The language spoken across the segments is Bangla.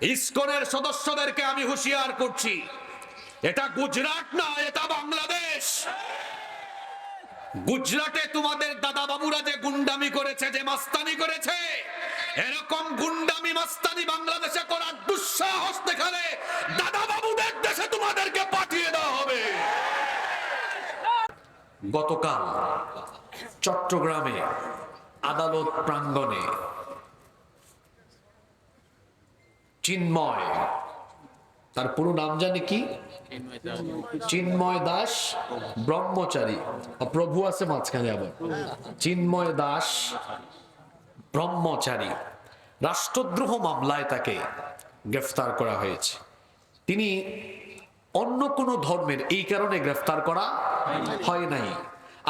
ইসকনের সদস্যদেরকে আমি হুঁশিয়ার করছি। এটা গুজরাট না, এটা বাংলাদেশ। গুজরাটে তোমাদের দাদা বাবুরা যে গুন্ডামি করেছে, যে মাস্তানি করেছে, এরকম গুন্ডামি মাস্তানি বাংলাদেশে করার দুঃসাহস দেখালে দাদা বাবুদের দেশে তোমাদেরকে পাঠিয়ে দেওয়া হবে। গতকাল চট্টগ্রামে আদালত প্রাঙ্গণে চিন্ময়। তার পুরো নাম জানি কি? চিন্ময় দাস ব্রহ্মচারী। প্রভু আছে মাঝখানে আবার। চিন্ময় দাস ব্রহ্মচারী। রাষ্ট্রদ্রোহ মামলায় তাকে গ্রেফতার করা হয়েছে। তিনি অন্য কোনো ধর্মের এই কারণে গ্রেফতার করা হয় নাই।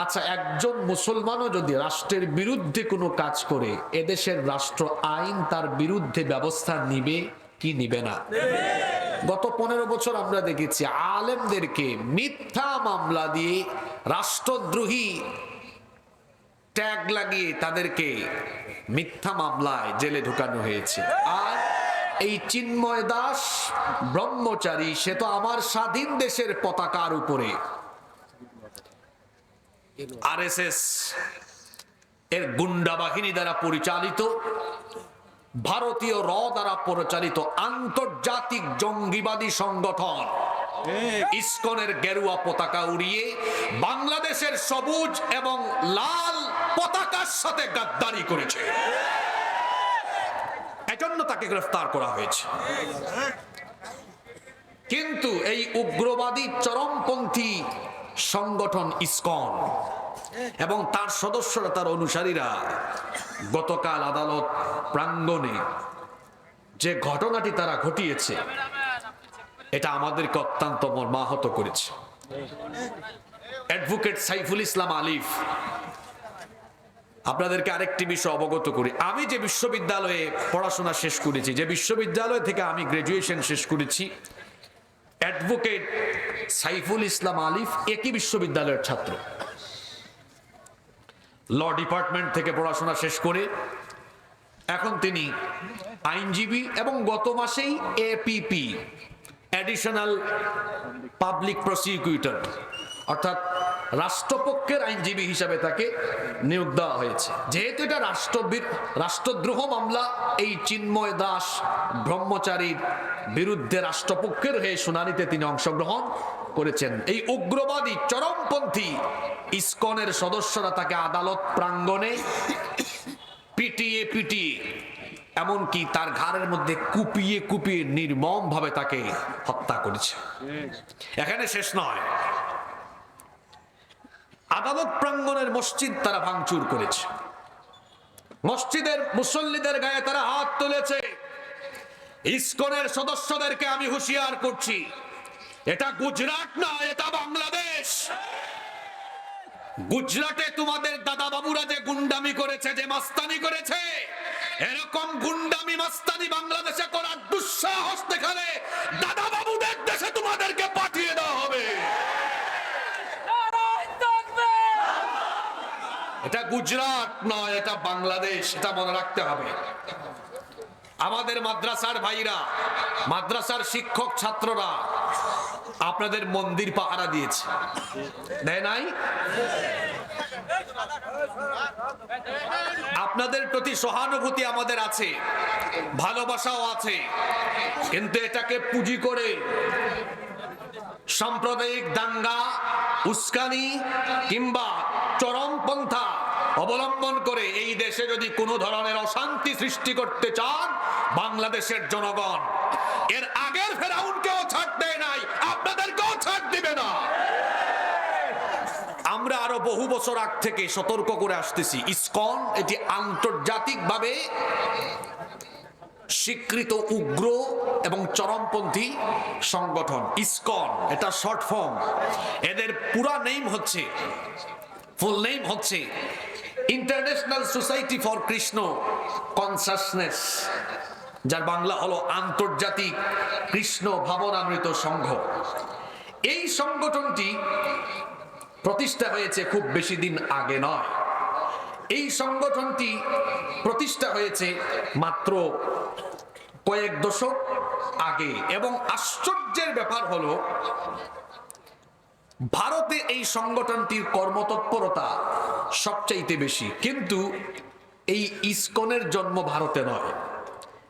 আচ্ছা একজন মুসলমানও যদি রাষ্ট্রের বিরুদ্ধে কোনো কাজ করে, এদেশের রাষ্ট্র আইন তার বিরুদ্ধে ব্যবস্থা নিবে কি নিবে না? গত পনেরো বছর আমরা দেখেছি আলেমদেরকে মিথ্যা মামলা দিয়ে রাষ্ট্রদ্রোহী ট্যাগ লাগিয়ে তাদেরকে মিথ্যা মামলায় জেলে ঢুকানো হয়েছে। আর এই চিন্ময় দাস ব্রহ্মচারী, সে তো আমার স্বাধীন দেশের পতাকার উপরে। আরএসএস এর গুন্ডা বাহিনী দ্বারা পরিচালিত ভারতীয় র দ্বারা পরিচালিত আন্তর্জাতিক জঙ্গিবাদী সংগঠন। ইস্কনের গেরুয়া পতাকা উড়িয়ে বাংলাদেশের সবুজ এবং লাল পতাকার সাথে গাদ্দারি করেছে। এজন্য তাকে গ্রেফতার করা হয়েছে। কিন্তু এই উগ্রবাদী চরমপন্থী সংগঠন ইস্কন এবং তার সদস্যরা, তার অনুসারীরা গতকাল আদালত প্রাঙ্গণে যে ঘটনাটি তারা ঘটিয়েছে, এটা আমাদেরকে অত্যন্ত মর্মাহত করেছে। অ্যাডভোকেট সাইফুল ইসলাম আলিফ, আপনাদেরকে আরেকটি বিষয় অবগত করি। আমি যে বিশ্ববিদ্যালয়ে পড়াশোনা শেষ করেছি, যে বিশ্ববিদ্যালয় থেকে আমি গ্রাজুয়েশন শেষ করেছি অ্যাডভোকেট সাইফুল ইসলাম আলিফ একই বিশ্ববিদ্যালয়ের ছাত্র। ল ডিপার্টমেন্ট থেকে পড়াশোনা শেষ করে এখন তিনি আইনজীবী এবং গত মাসেই এপিপি অ্যাডিশনাল পাবলিক প্রসিকিউটর অর্থাৎ রাষ্ট্রপক্ষের আইনজীবী হিসাবে তাকে নিয়োগ দেওয়া হয়েছে। যেহেতু এটা রাষ্ট্রবির রাষ্ট্রদ্রোহ মামলা, এই চিন্ময় দাস ব্রহ্মচারীর বিরুদ্ধে রাষ্ট্রপক্ষের হয়ে শুনানিতে তিনি অংশগ্রহণ করেছেন। এই উগ্রবাদী চরমপন্থী ইসকনের সদস্যরা তাকে আদালত প্রাঙ্গণে পিটিয়ে পিটিয়ে, এমনকি তার ঘাড়ের মধ্যে কুপিয়ে কুপিয়ে নির্মম ভাবে তাকে হত্যা করেছে। এখানে শেষ নয়। আদালত প্রাঙ্গণের মসজিদ তারা ভাঙচুর করেছে। মসজিদের মুসল্লিদের গায়ে তারা হাত তুলেছে। ইসকনের সদস্যদেরকে আমি হুঁশিয়ার করছি। এটা গুজরাট না এটা বাংলাদেশ। গুজরাটে তোমাদের দাদা বাবুরা যে গুন্ডামি করেছে যে মাস্তানি করেছে এরকম গুন্ডামি মাস্তানি বাংলাদেশে করার দুঃসাহস দেখালে দাদা বাবুদের দেশে তোমাদেরকে পাঠিয়ে দেওয়া হবে। এটা গুজরাট নয় এটা বাংলাদেশ এটা মনে রাখতে হবে। আমাদের মাদ্রাসার ভাইরা মাদ্রাসার শিক্ষক ছাত্ররা আপনাদের মন্দির পাহারা দিয়েছে। দেয় নাই? আপনাদের প্রতি সহানুভূতি আমাদের আছে, ভালোবাসাও আছে, কিন্তু এটাকে পুঁজি করে সাম্প্রদায়িক দাঙ্গা, উস্কানি কিংবা চরমপন্থা অবলম্বন করে এই দেশে যদি কোনো ধরনের অশান্তি সৃষ্টি করতে চান, বাংলাদেশের জনগণ এর আগের ফেরাউনকেও ছাড় দেয় নাই, আপনাদেরকেও ছাড় দিবে না। আমরা আরও বহু বছর আগ থেকে সতর্ক করে আসতেছি। ইসকন এটি আন্তর্জাতিকভাবে স্বীকৃত উগ্র এবং চরমপন্থী সংগঠন। ইসকন, এটা শর্ট ফর্ম এদের পুরা নেম হচ্ছে ফুল নেম হচ্ছে international society for Krishna consciousness যার বাংলা হলো আন্তর্জাতিক কৃষ্ণ ভাবনামৃত সংঘ। এই সংগঠনটি প্রতিষ্ঠা হয়েছে খুব বেশি দিন আগে নয়। এই সংগঠনটি প্রতিষ্ঠা হয়েছে মাত্র কয়েক দশক আগে এবং আশ্চর্যের ব্যাপার হলো, ভারতে এই সংগঠনটির কর্মতৎপরতা সবচাইতে বেশি। কিন্তু এই ইসকনের জন্ম ভারতে নয়।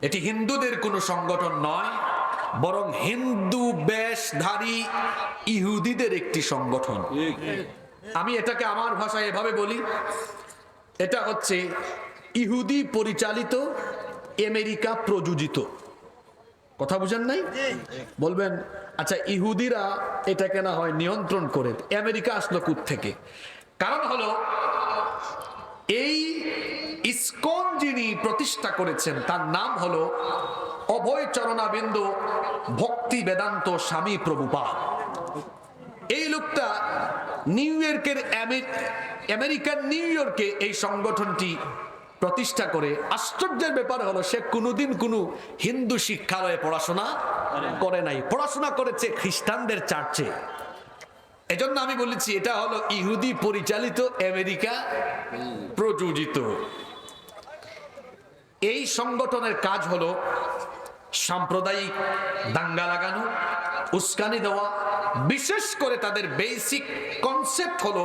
এটি হিন্দুদের কোনো সংগঠন নয়, বরং হিন্দু বেশধারী ইহুদিদের একটি সংগঠন। আমি এটাকে আমার ভাষায় এভাবে বলি, এটা হচ্ছে ইহুদি পরিচালিত, আমেরিকা প্রযোজিত। কথা বুঝেন নাই? বলবেন আচ্ছা ইহুদিরা এটাকে না হয় নিয়ন্ত্রণ করে, আমেরিকা আসলো কুত থেকে কারণ হলো, এই ইসকন যিনি প্রতিষ্ঠা করেছেন, তার নাম হলো অভয় চরণাবিন্দু ভক্তি বেদান্ত স্বামী প্রভুপাদ। এই লোকটা নিউ ইয়র্কের আমে- আমেরিকার নিউ ইয়র্কে এই সংগঠনটি প্রতিষ্ঠা করে। আশ্চর্যের ব্যাপার হলো, সে কোনোদিন কোনো হিন্দু শিক্ষালয়ে পড়াশোনা করে নাই। পড়াশোনা করেছে খ্রিস্টানদের চার্চে। এজন্য আমি বলেছি, এটা হলো ইহুদি পরিচালিত আমেরিকা প্রযোজিত। এই সংগঠনের কাজ হলো সাম্প্রদায়িক দাঙ্গা লাগানো, উস্কানি দেওয়া, বিশেষ করে তাদের বেসিক কনসেপ্ট হলো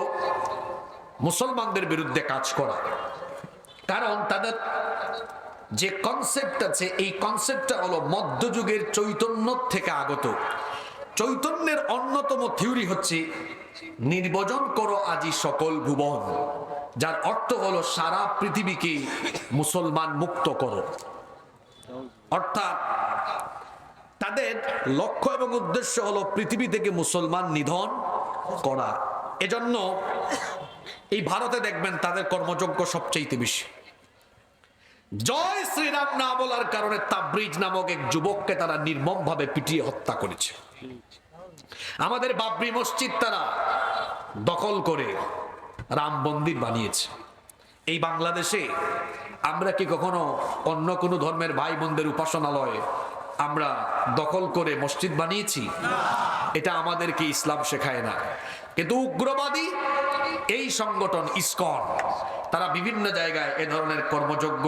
মুসলমানদের বিরুদ্ধে কাজ করা। কারণ তাদের যে কনসেপ্ট আছে, এই কনসেপ্টটা হলো মধ্যযুগের চৈতন্য থেকে আগত। চৈতন্যের অন্যতম থিওরি হচ্ছে, নির্বজন করো আজি সকল ভুবন। যার অর্থ হলো সারা পৃথিবীকে মুসলমান মুক্ত করো। অর্থাৎ তাদের লক্ষ্য এবং উদ্দেশ্য হলো পৃথিবী থেকে মুসলমান নিধন করা। এজন্য এই ভারতে দেখবেন তাদের কর্মযোগ্য সবচেয়ে বেশি। জয় শ্রীরাম না বলার কারণে তাবরিজ নামক এক যুবককে তারা নির্মম ভাবে পিটিয়ে হত্যা করেছে। আমাদের বাবরি মসজিদ তারা দখল করে রাম মন্দির বানিয়েছে। এই বাংলাদেশে আমরা কি কখনো অন্য কোনো ধর্মের ভাই বোনদের উপাসনালয়ে আমরা দখল করে মসজিদ বানিয়েছি? এটা আমাদেরকে ইসলাম শেখায় না। কিন্তু উগ্রবাদী এই সংগঠন ইসকন, তারা বিভিন্ন জায়গায় এ ধরনের কর্মযোগ্য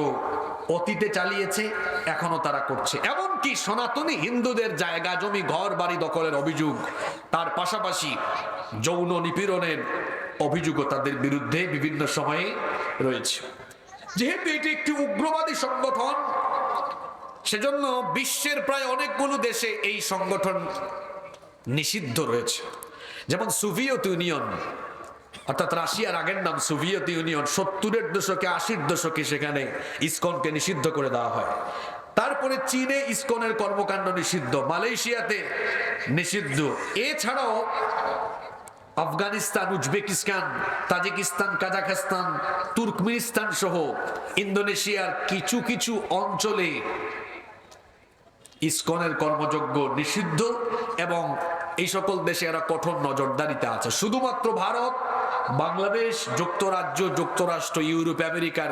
অতীতে চালিয়েছে এখনও তারা করছে। এমনকি সনাতনী হিন্দুদের জায়গা, জমি, ঘর, বাড়ি দখলের অভিযোগ, তার পাশাপাশি যৌন নিপীড়নের অভিযোগও তাদের বিরুদ্ধে বিভিন্ন সময়ে রয়েছে। যেহেতু এটি একটি উগ্রবাদী সংগঠন, সেজন্য বিশ্বের প্রায় অনেকগুলো দেশে এই সংগঠন নিষিদ্ধ রয়েছে। যেমন সোভিয়েত ইউনিয়ন, অর্থাৎ রাশিয়ার আগের নাম সোভিয়েত ইউনিয়ন, সত্তরের দশকে আশির দশকে সেখানে ইসকনকে নিষিদ্ধ করে দেওয়া হয়। তারপরে চীনে ইসকনের কর্মকাণ্ড নিষিদ্ধ, মালয়েশিয়াতে নিষিদ্ধ। এছাড়াও Afghanistan, Uzbekistan, Tajikistan, Kazakhstan, Turkmenistan সহ ইন্দোনেশিয়ার কিছু কিছু অঞ্চলে ইসকনের কর্মযোগ্য নিষিদ্ধ এবং এই সকল দেশে এরা কঠোর নজরদারিতে আছে। শুধুমাত্র ভারত, বাংলাদেশ, যুক্তরাজ্য, যুক্তরাষ্ট্র, ইউরোপ, আমেরিকার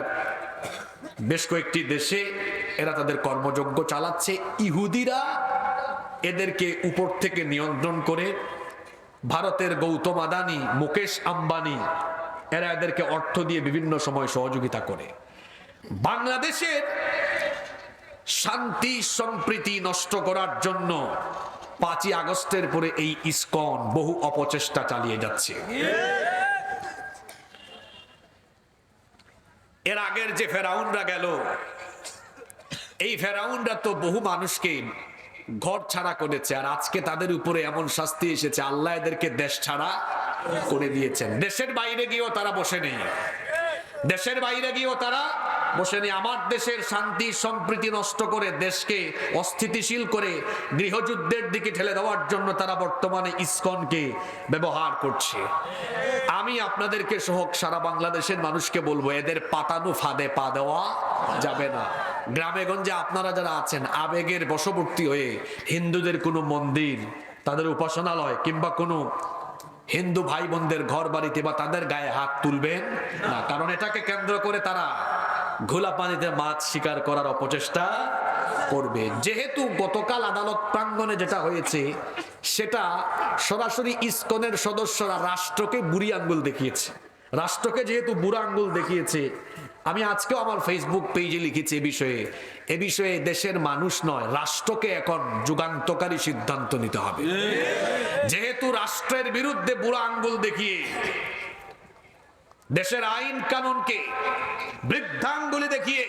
বেশ কয়েকটি দেশে এরা তাদের কর্মযোগ্য চালাচ্ছে। ইহুদিরা এদেরকে উপর থেকে নিয়ন্ত্রণ করে ভারতের গৌতম আদানি, মুকেশ আম্বানি, এরা এদেরকে অর্থ দিয়ে বিভিন্ন সময় সহযোগিতা করে। বাংলাদেশের শান্তি, সম্প্রীতি নষ্ট করার জন্য পাঁচই আগস্টের পরে এই ইস্কন বহু অপচেষ্টা চালিয়ে যাচ্ছে। এর আগের যে ফেরাউনরা গেল, এই ফেরাউনরা তো বহু মানুষকে ঘর ছাড়া করেছে। আর আজকে তাদের উপরে এমন শাস্তি এসেছে, আল্লাহ এদেরকে দেশ ছাড়া করে দিয়েছেন। দেশের বাইরে গিয়েও তারা বসে নেই। দেশের বাইরে গিয়েও তারা বসে নেই। আমার দেশের শান্তি, সম্প্রীতি নষ্ট করে, দেশকে অস্থিতিশীল করে গৃহযুদ্ধের দিকে ঠেলে দেওয়ার জন্য তারা বর্তমানে ইসকনকে ব্যবহার করছে। আমি আপনাদেরকে সহ সারা বাংলাদেশের মানুষকে বলব, এদের পাতানো ফাঁদে পা দেওয়া যাবে না। গ্রামে গঞ্জে আপনারা যারা আছেন, আবেগের বশবর্তী হয়ে হিন্দুদের কোনো মন্দির, তাদের উপাসনালয় কিংবা কোনো হিন্দু ভাই বোনদের ঘর বাড়িতে বা তাদের গায়ে হাত তুলবেন না। কারণ এটাকে কেন্দ্র করে তারা ঘোলা পানিতে মাছ শিকার করার অপচেষ্টা করবে। যেহেতু গতকাল আদালত প্রাঙ্গণে যেটা হয়েছে, সেটা সরাসরি ইস্কনের সদস্যরা রাষ্ট্রকে বুড়ি আঙ্গুল দেখিয়েছে। রাষ্ট্রকে যেহেতু বুড়া আঙ্গুল দেখিয়েছে, আমি আজকেও আমার ফেসবুক পেজে লিখেছি এ বিষয়ে। এ বিষয়ে দেশের মানুষ নয়, রাষ্ট্রকে এখন যুগান্তকারী সিদ্ধান্ত নিতে হবে। যেহেতু রাষ্ট্রের বিরুদ্ধে বুড়া আঙ্গুল দেখিয়ে, দেশের আইন কানুনকে বৃদ্ধাঙ্গুলি দেখিয়ে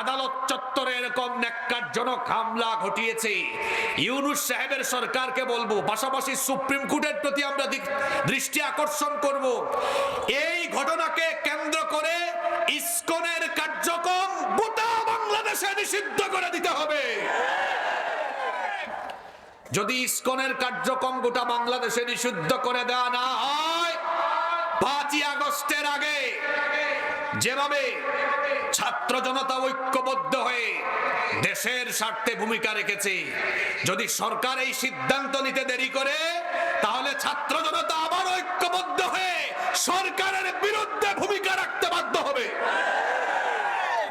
আদালত চত্বরে এরকম ন্যাক্কারজনক হামলা ঘটিয়েছে। ইউনুস সাহেবের সরকারকে বলব, পাশাপাশি সুপ্রিম কোর্টের প্রতি আমরা দৃষ্টি আকর্ষণ করব। এই ঘটনাকে কেন্দ্র করে ইসকনের কার্যক্রম গোটা বাংলাদেশে নিষিদ্ধ করে দিতে হবে। যদি ইসকনের কার্যক্রম গোটা বাংলাদেশে নিষিদ্ধ করে দেওয়া না হয়, পাঁচই আগস্টের আগে যেভাবে ছাত্র জনতা ঐক্যবদ্ধ হয়ে দেশের স্বার্থে ভূমিকা রেখেছে। যদি সরকার এই সিদ্ধান্ত নিতে দেরি করে, তাহলে ছাত্র জনতা আবার ঐক্যবদ্ধ হয়ে সরকারের বিরুদ্ধে ভূমিকা রাখতে বাধ্য হবে।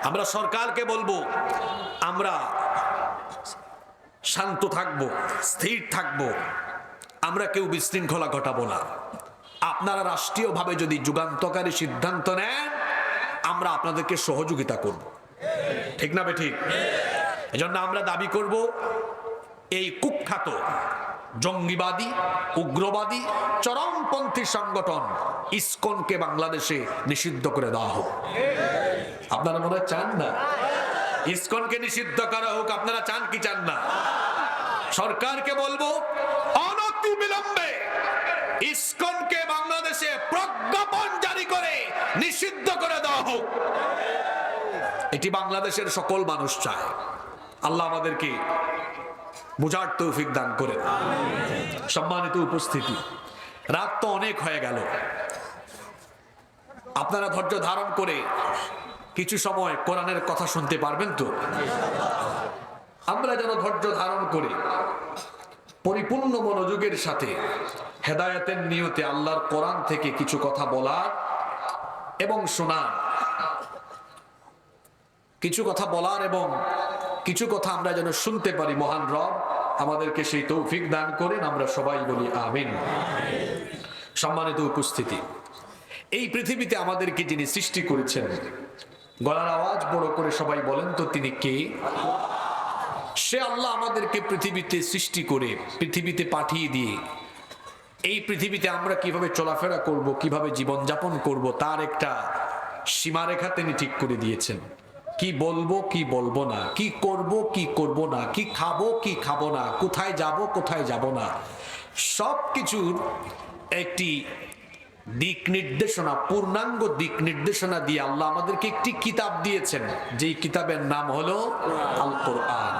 আমরা সরকারকে বলব, আমরা শান্ত থাকব, স্থির থাকব, আমরা কেউ বিশৃঙ্খলা ঘটাবো না। আপনারা রাষ্ট্রীয়ভাবে যদি যুগান্তকারী সিদ্ধান্ত নেন আমরা আপনাদেরকে সহযোগিতা করব। ঠিক না বে ঠিক এজন্য আমরা দাবি করব, এই কুখ্যাত, জঙ্গিবাদী, উগ্রবাদী, চরমপন্থী সংগঠন ইসকনকে বাংলাদেশে নিষিদ্ধ করে দেওয়া হোক। আপনারা মনে চান না? ইসকনকে নিষিদ্ধ করা হোক, আপনারা চান কি চান না? সরকারকে বলব অনতি বিলম্বে ইসকনকে করে দেওয়া হোক এটি বাংলাদেশের সকল মানুষ চায়। আল্লাহ আমাদেরকে বুঝার তৌফিক দান করে সম্মানিত উপস্থিতি, রাত তো অনেক হয়ে গেল। আপনারা ধৈর্য ধারণ করে কিছু সময় কোরআনের কথা শুনতে পারবেন তো? আমরা যেন ধৈর্য ধারণ করে পরিপূর্ণ মনোযোগের সাথে হেদায়েতের নিয়তে আল্লাহর কোরআন থেকে কিছু কথা বলার এবং শোনার কিছু কথা বলার এবং কিছু কথা আমরা যেন শুনতে পারি, মহান রব, আমাদেরকে সেই তৌফিক দান করেন, আমরা সবাই বলি আমিন। সম্মানিত উপস্থিতি, এই পৃথিবীতে আমাদেরকে যিনি সৃষ্টি করেছেন, গলার আওয়াজ বড় করে সবাই বলেন তো তিনি কে? সে আল্লাহ আমাদেরকে পৃথিবীতে সৃষ্টি করে, পৃথিবীতে পাঠিয়ে দিয়ে এই পৃথিবীতে আমরা কীভাবে চলাফেরা করব, কীভাবে জীবনযাপন করব, তার একটা সীমারেখা তিনি ঠিক করে দিয়েছেন। কি বলব কি বলব না, কি করব কি করব না, কি খাব কি খাব না, কোথায় যাব কোথায় যাব না সব কিছুর একটি দিক নির্দেশনা, পূর্ণাঙ্গ দিক নির্দেশনা দিয়ে আল্লাহ আমাদেরকে একটি কিতাব দিয়েছেন। যেই কিতাবের নাম হলো আল কোরআন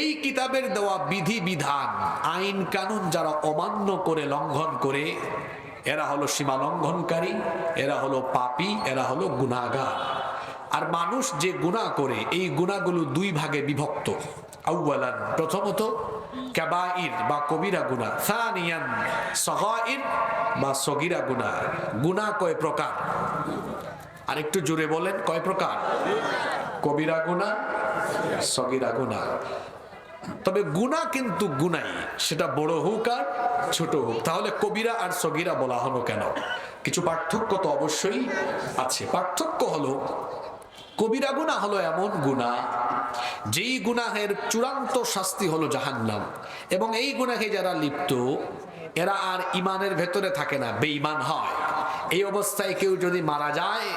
এই কিতাবের দেওয়া বিধি বিধান আইন কানুন যারা অমান্য করে লঙ্ঘন করে, এরা হলো সীমা লঙ্ঘনকারী, এরা হলো পাপি, এরা হলো গুনাহগার। আর মানুষ যে গুনাহ করে, এই গুনাহগুলো দুই ভাগে বিভক্ত। আউয়ালান, প্রথমত, কাবাইর বা কবিরা গুনাহ, সানিয়ান, সগাইর বা সগিরা গুনাহ। গুনাহ কয় প্রকার? আরেকটু জোরে বলেন, কয় প্রকার? কবিরা গুনাহ, সগিরা গুনাহ। তবে গুণা কিন্তু গুনাই সেটা বড় হোক আর ছোট হোক। তাহলে কবিরা আর সগিরা বলা হলো কেন? কিছু পার্থক্য তো অবশ্যই আছে। পার্থক্য হলো, কবিরা গুণা হলো এমন গুণা, যেই গুনাহের চূড়ান্ত শাস্তি হলো জাহান্নাম। এবং এই গুনাহে যারা লিপ্ত, এরা আর ইমানের ভেতরে থাকে না, বেঈমান হয়। এই অবস্থায় কেউ যদি মারা যায়,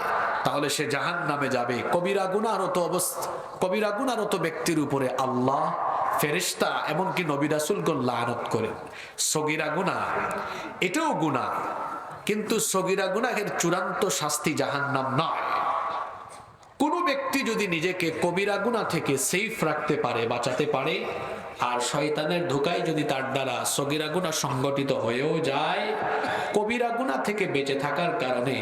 তাহলে সে জাহান নামে যাবে। কবিরা গুনারত অবস্থা, কবিরা গুনারত ব্যক্তির উপরে আল্লাহ ফেরিস্তা এমনকি নবী রাসুলগণ লানত করেন। সগিরা গুনা এটাও গুণা কিন্তু সগিরা গুনাহের চূড়ান্ত শাস্তি জাহান্নাম নয়। কোন ব্যক্তি যদি নিজেকে কবিরা গুণা থেকে সেফ রাখতে পারে, বাঁচাতে পারে, আর শয়তানের ধোকায় যদি তার দ্বারা সগিরা গুণা সংগঠিত হয়েও যায়, কবিরা গুণা থেকে বেঁচে থাকার কারণে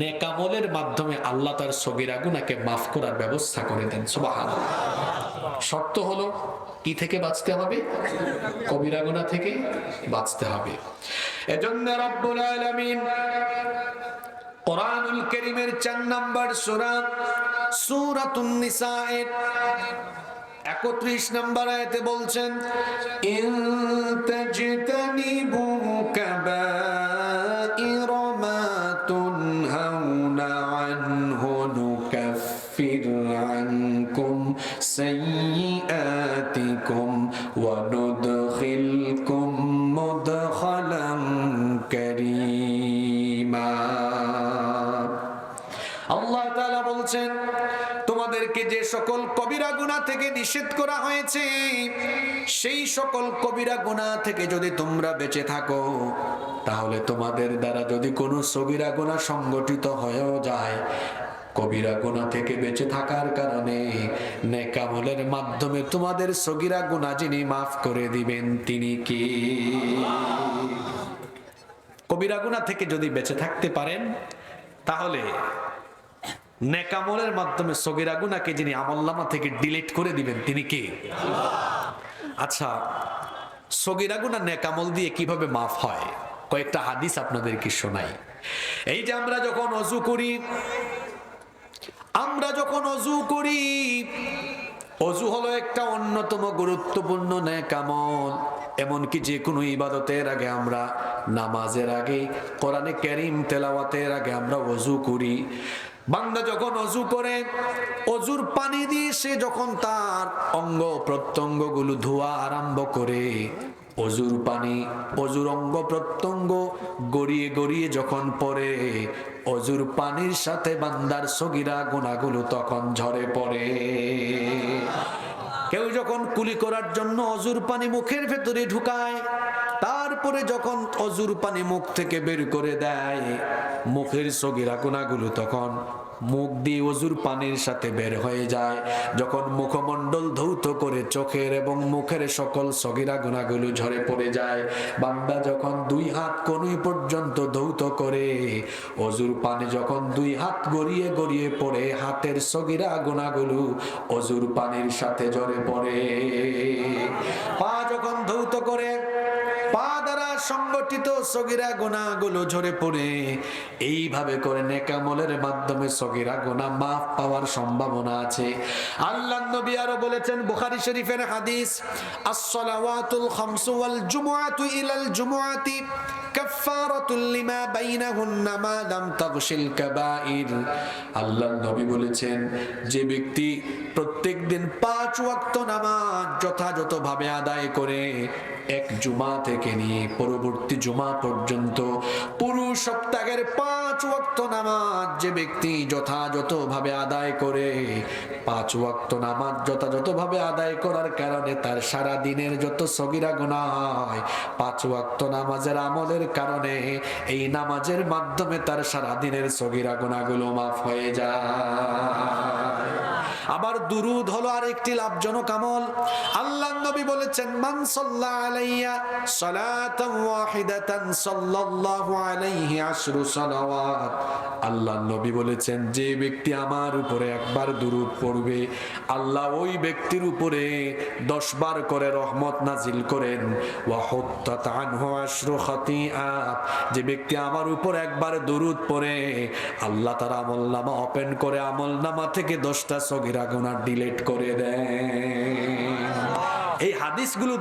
নেকামলের মাধ্যমে আল্লাহ তার সগিরা গুণাকে মাফ করার ব্যবস্থা করে দেন। সুবাহান শর্ত হলো কি থেকে বাঁচতে হবে? কবিরা গুণা থেকে বাঁচতে হবে। এজন্য রব্বুল আলামিন কোরআনুল করিমের চার নাম্বার সূরা, সূরাতুন নিসায়ের একত্রিশ নম্বর আয়াতে বলছেন, ইন তাজতানিবু مدخلا كريما আল্লাহ তাআলা বলছেন তোমাদেরকে যে সকল কবিরা গুনাহ থেকে নিষেধ করা হয়েছে সেই সকল কবিরা গুনাহ থেকে যদি তোমরা বেঁচে থাকো তাহলে তোমাদের দ্বারা যদি কোনো সগিরা গুনাহ সংগঠিত হয়েও যায় কবিরা গুনাহ থেকে বেঁচে থাকার কারণে নেকামলের মাধ্যমে তোমাদের সগিরা গুনাহ যিনি মাফ করে দিবেন, তিনি কি? কবিরা গুনাহ থেকে যদি বেঁচে থাকতে পারেন, তাহলে নেকামলের মাধ্যমে সগিরা গুনাকে যিনি আমল্লামা থেকে ডিলিট করে দিবেন, তিনি কে? আচ্ছা সগিরা গুনা নেকামল দিয়ে কীভাবে মাফ হয়? কয়েকটা হাদিস আপনাদেরকে শোনাই। এই যে আমরা যখন অজু করি আমরা যখন অজু করি অজু হলো একটা অন্যতম গুরুত্বপূর্ণ নেকামল এমনকি যে কোনো ইবাদতের আগে আমরা নামাজের আগে, কোরআনে ক্যারিম তেলাওয়াতের আগে আমরা অজু করি। বান্দা যখন অজু করে অজুর পানি দিয়ে সে যখন তার অঙ্গ প্রত্যঙ্গগুলো ধোয়া আরম্ভ করে অজুর পানি, অজুর অঙ্গ প্রত্যঙ্গ গড়িয়ে গড়িয়ে যখন পড়ে, অজুর পানির সাথে বান্দার সগিরা গুণাগুলো তখন ঝরে পড়ে। কেউ যখন কুলি করার জন্য অজুর পানি মুখের ভেতরে ঢুকায়, তারপরে যখন অজুর পানি মুখ থেকে বের করে দেয়, মুখের সগিরা গুণাগুলো তখন মুখ দিয়ে অজুর পানির সাথে বের হয়ে যায়। যখন মুখমণ্ডল ধৌত করে চোখের এবং মুখের সকল সগিরা গুণাগুলো ঝরে পড়ে যায়, বান্দা যখন দুই হাত কনুই পর্যন্ত ধৌত করে, অজুর পানি যখন দুই হাত গড়িয়ে গড়িয়ে পড়ে, হাতের সগিরা গুণাগুলো অজুর পানির সাথে ঝরে পড়ে। পা যখন ধৌত করে সংগঠিত সগিরা গোনাগুলো ঝরে পড়ে। এইভাবে করে নেকামলের মাধ্যমে সগিরা গোনা মাফ পাওয়ার সম্ভাবনা আছে। আল্লাহ নবী আরও বলেছেন বুখারি শরীফের হাদিস, আসসালাওয়াতুল খামসু ওয়াল জুমুআতু ইলাল জুমুআতি। আল্লাহ নবী বলেছেন, যে ব্যক্তি পাঁচ ওয়াক্ত যথাযথভাবে আদায় করে, এক জুমা থেকে নিয়ে পরবর্তী জুমা পর্যন্ত পুরো সপ্তাহের পাঁচ ওয়াক্ত নামাজ যে ব্যক্তি যথাযথভাবে আদায় করে, পাঁচ ওয়াক্ত নামাজ যথাযথভাবে আদায় করার কারণে তার সারা দিনের যত সগিরা গোনা হয়, পাঁচ ওয়াক্ত নামাজের আমলের কারণে এই নামাজের মাধ্যমে তার সারা দিনের সগিরা গোনাগুলো মাফ হয়ে যায়। আবার দুরুদ হলো আরেকটি লাভজনক আমল। আল্লাহ নবী বলেছেন, মান সাল্লা আলাইয়া সালাতান ওয়াহিদাতান সাল্লাল্লাহু আলাইহি আশরু সালাওয়াত। আল্লাহ নবী বলেছেন, যে ব্যক্তি আমার উপরে একবার দুরুদ পড়বে, আল্লাহ ওই ব্যক্তির উপরে দশ বার করে রহমত নাজিল করেন। আনহু আশরু যে ব্যক্তি আমার উপর একবার দুরুদ পড়ে, আল্লাহ তার আমল নামা ওপেন করে আমল নামা থেকে দশটা সগিরা গোনা ডিলিট করে দেয়। এই হাদিসগুলো